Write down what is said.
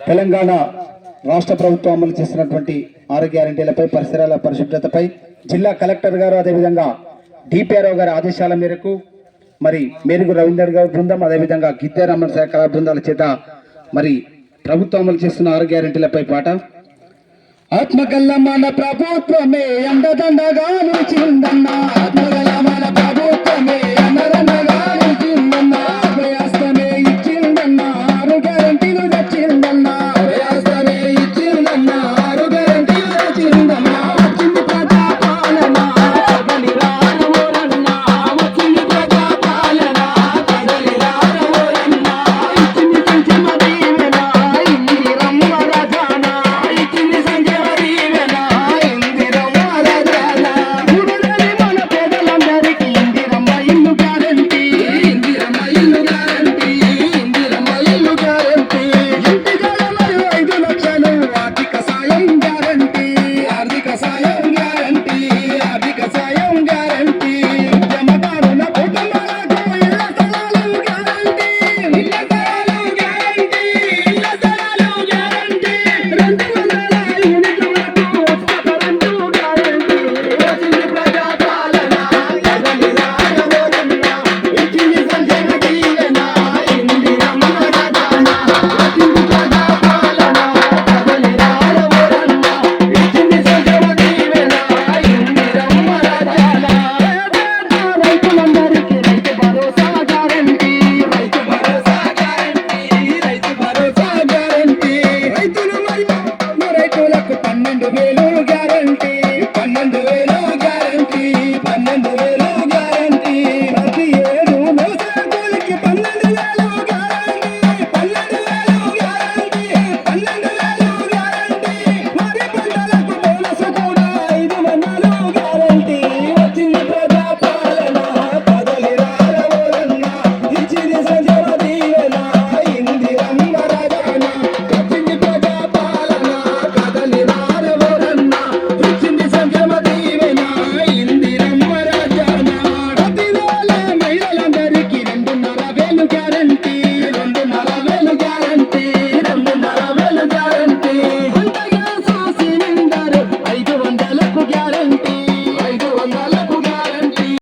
తెలంగాణ రాష్ట్ర ప్రభుత్వం అమలు చేస్తున్నటువంటి ఆరోగ్య గ్యారంటీలపై పరిసరాల పరిశుభ్రతపై జిల్లా కలెక్టర్ గారు అదేవిధంగా డిపిఆర్ఓ గారి ఆదేశాల మేరకు మరి మేరుగు రవీందర్ గారి బృందం అదేవిధంగా గిద్దెరామన్ శాఖ బృందాల చేత మరి ప్రభుత్వం అమలు చేస్తున్న ఆరోగ్య గ్యారంటీలపై పాట. ఆత్మకల్ల మన ప్రభుత్వమే ఎండదండగా నిలిచిందన్న ఆత్మకల్ల